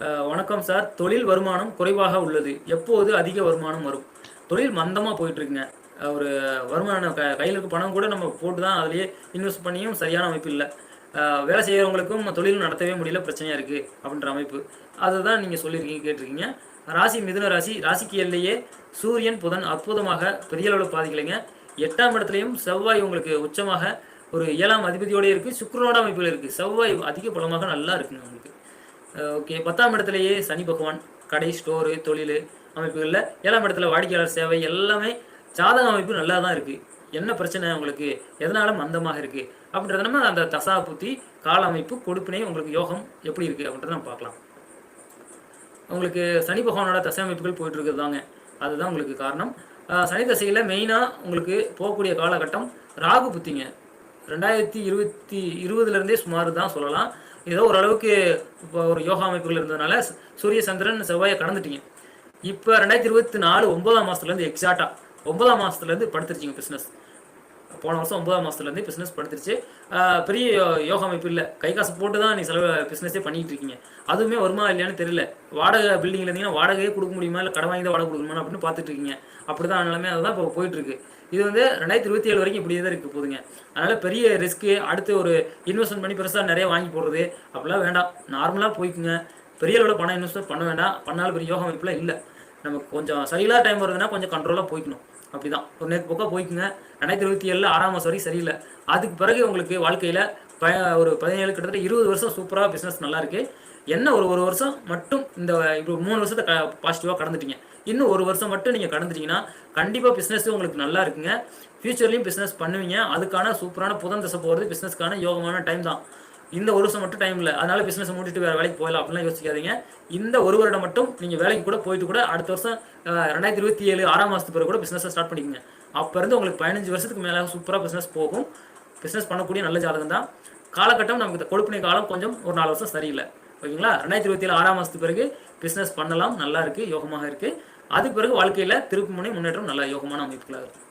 வணக்கம் சார். தொழில் வருமானம் குறைவாக உள்ளது. எப்போது அதிக வருமானம் வரும்? தொழில் மந்தமாக போயிட்டுருக்குங்க. ஒரு வருமானம் க கையில் இருக்க பணம் கூட நம்ம போட்டு தான் அதுலேயே இன்வெஸ்ட் பண்ணியும் சரியான அமைப்பு இல்லை. வேலை செய்கிறவங்களுக்கும் தொழில் நடத்தவே முடியல பிரச்சனையாக இருக்குது அப்படின்ற அமைப்பு. அதை தான் நீங்கள் சொல்லியிருக்கீங்க கேட்டிருக்கீங்க. ராசி மிதுன ராசி ராசிக்கு எல்லையே சூரியன் புதன் அற்புதமாக பெரிய அளவில் பாதிக்கலைங்க. எட்டாம் இடத்துலையும் செவ்வாய் உங்களுக்கு உச்சமாக ஒரு ஏழாம் அதிபதியோடய இருக்குது சுக்கிரனோட அமைப்பில் இருக்குது செவ்வாய் அதிக பலமாக நல்லா இருக்குங்க உங்களுக்கு. ஓகே பத்தாம் இடத்துலயே சனி பகவான் கடை ஸ்டோரு தொழில் அமைப்புகளில் ஏழாம் இடத்துல வாடிக்கையாளர் சேவை எல்லாமே ஜாதக அமைப்பு நல்லா தான் இருக்குது என்ன பிரச்சனை உங்களுக்கு? எதனால மந்தமாக இருக்குது அப்படின்றத நம்ம அந்த தசா புத்தி கால அமைப்பு கொடுப்பினை உங்களுக்கு யோகம் எப்படி இருக்குது அப்படின்றத நம்ம பார்க்கலாம். உங்களுக்கு சனி பகவானோட தசை அமைப்புகள் போயிட்டு தாங்க. அதுதான் உங்களுக்கு காரணம். சனி தசையில் மெயினாக உங்களுக்கு போகக்கூடிய காலகட்டம் ராகு புத்திங்க. ரெண்டாயிரத்தி இருபத்தி இருபதுலேருந்தே சுமார் தான் சொல்லலாம். ஏதோ ஓரளவுக்கு இப்போ ஒரு யோகா அமைப்புகள் இருந்ததுனால சூரிய சந்திரன் செவ்வாயை கடந்துட்டீங்க. இப்போ ரெண்டாயிரத்தி இருபத்தி நாலு ஒன்பதாம் மாதத்துலேருந்து எக்ஸாக்டாக ஒன்பதாம் மாதத்துலேருந்து படுத்துருச்சிங்க பிஸ்னஸ் போன வருஷம் ஒன்பதாம் மாதத்துலேருந்து பிஸ்னஸ் படுத்துருச்சு. பெரிய யோகா அமைப்பு இல்லை. கை காசு போட்டு தான் நீ செலவு பிஸ்னஸே பண்ணிகிட்டு இருக்கீங்க. அதுவுமே வருமா இல்லையான்னு தெரியல. வாடகை பில்டிங்கில் இருந்தீங்கன்னா வாடகையே கொடுக்க முடியுமா? இல்லை கடை வாங்கி தான் வாடகை கொடுக்கணுமா அப்படின்னு பார்த்துட்டு இருக்கீங்க. அப்படி தான் நிலைமை அதுதான் இப்போ போயிட்டுருக்கு இது வந்து ரெண்டாயிரத்தி இருபத்தி ஏழு வரைக்கும் இப்படியே தான் இருக்குது போதுங்க. அதனால் பெரிய ரிஸ்க்கு அடுத்து ஒரு இன்வெஸ்ட்மெண்ட் பண்ணி பெருசாக நிறைய வாங்கி போடுறது அப்படிலாம் வேண்டாம். நார்மலாக போய்க்குங்க. பெரிய அளவில் பணம் இன்வெஸ்ட்மெண்ட் பண்ண வேண்டாம். பண்ணாலும் பெரிய யோகா அமைப்புலாம் இல்லை. நமக்கு கொஞ்சம் சரியில்லாத டைம் வருதுன்னா கொஞ்சம் கண்ட்ரோலாக போய்க்கணும். அப்படிதான். ஒரு நேற்று பக்கம் போய்க்குங்க. ரெண்டாயிரத்தி இருபத்தி ஏழில் ஆறாம் மாதம் வரையும் சரியில்லை. அதுக்கு பிறகு உங்களுக்கு வாழ்க்கையில் ப ஒரு பதினேழு கிட்டத்தட்ட இருபது வருஷம் சூப்பராக பிஸ்னஸ் நல்லாயிருக்கு என்ன ஒரு ஒரு வருஷம் மட்டும் இந்த இப்போ மூணு வருஷத்தை க பாசிட்டிவாக கடந்துட்டீங்க. இன்னும் ஒரு வருஷம் மட்டும் நீங்கள் கடந்துட்டீங்கன்னா கண்டிப்பாக பிஸ்னஸும் உங்களுக்கு நல்லா இருக்குங்க. ஃப்யூச்சர்லேயும் பிஸ்னஸ் பண்ணுவீங்க. அதுக்கான சூப்பரான புதன் தசை போகிறது பிஸ்னஸ்க்கான யோகமான டைம் தான். இந்த ஒரு வருஷம் மட்டும் டைம் இல்லை. அதனால பிசினஸ் மூடிட்டு வேற வேலைக்கு போகலாம் அப்படிலாம் யோசிக்காதீங்க. இந்த ஒரு வருடம் மட்டும் நீங்க வேலைக்கு கூட போயிட்டு கூட அடுத்த வருஷம் ரெண்டாயிரத்தி இருபத்தி ஏழு ஆறாம் மாதத்துக்கு பிறகு கூட பிசினஸ் ஸ்டார்ட் பண்ணிக்கங்க. அப்ப இருந்து உங்களுக்கு பதினஞ்சு வருஷத்துக்கு மேல சூப்பரா பிசினஸ் போகும். பிசினஸ் பண்ணக்கூடிய நல்ல ஜாதகம் தான். காலகட்டம் நமக்கு இந்த கொடுப்பினை காலம் கொஞ்சம் ஒரு நாலு வருஷம் சரியில்லை. ஓகேங்களா? ரெண்டாயிரத்தி இருபத்தி ஏழு ஆறாம் மாசத்துக்கு பிறகு பிசினஸ் பண்ணலாம். நல்லா இருக்கு யோகமாக இருக்கு. அதுக்கு பிறகு வாழ்க்கையில திருப்பு முனை முன்னேற்றம் நல்ல யோகமான அமைப்புகளாக இருக்கும்.